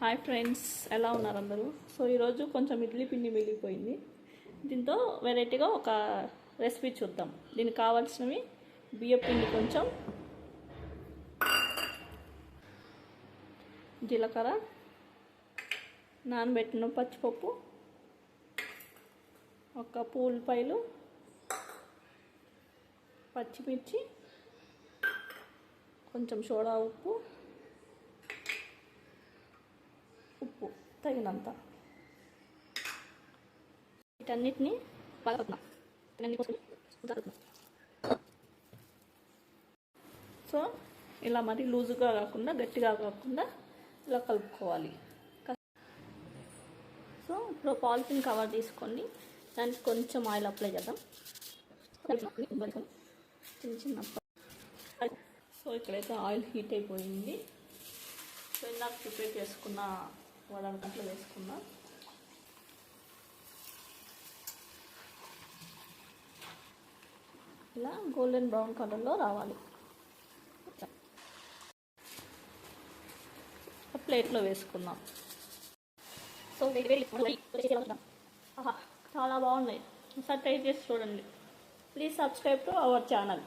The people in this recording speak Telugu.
హాయ్ ఫ్రెండ్స్ ఎలా ఉన్నారు అందరూ? సో ఈరోజు కొంచెం ఇడ్లీ పిండి మిగిలిపోయింది. దీంతో వెరైటీగా ఒక రెసిపీ చూద్దాం. దీనికి కావాల్సినవి బియ్యం పిండి కొంచెం జీలకర్ర నానబెట్టిన పచ్చిపప్పు ఒక కప్పు పచ్చిమిర్చి కొంచెం సోడా ఉప్పు ఉప్పు తగినంత. వీటన్నిటిని బాగా సో ఇలా మరి లూజుగా కాకుండా గట్టిగా కాకుండా ఇలా కలుపుకోవాలి. సో ఇప్పుడు పాలిథిన్ కవర్ తీసుకోండి దానికి కొంచెం ఆయిల్ అప్లై చేద్దాం. చిన్న చిన్న సో ఇక్కడైతే ఆయిల్ హీట్ అయిపోయింది. సో ఇందాక ప్రిపేర్ చేసుకున్న వడగంటలు వేసుకుందాం ఇలా గోల్డెన్ బ్రౌన్ కలర్లో రావాలి. ప్లేట్లో వేసుకుందాం. సో చాలా బాగున్నాయి. ఒకసారి ట్రై చేసి చూడండి. Please subscribe to our channel.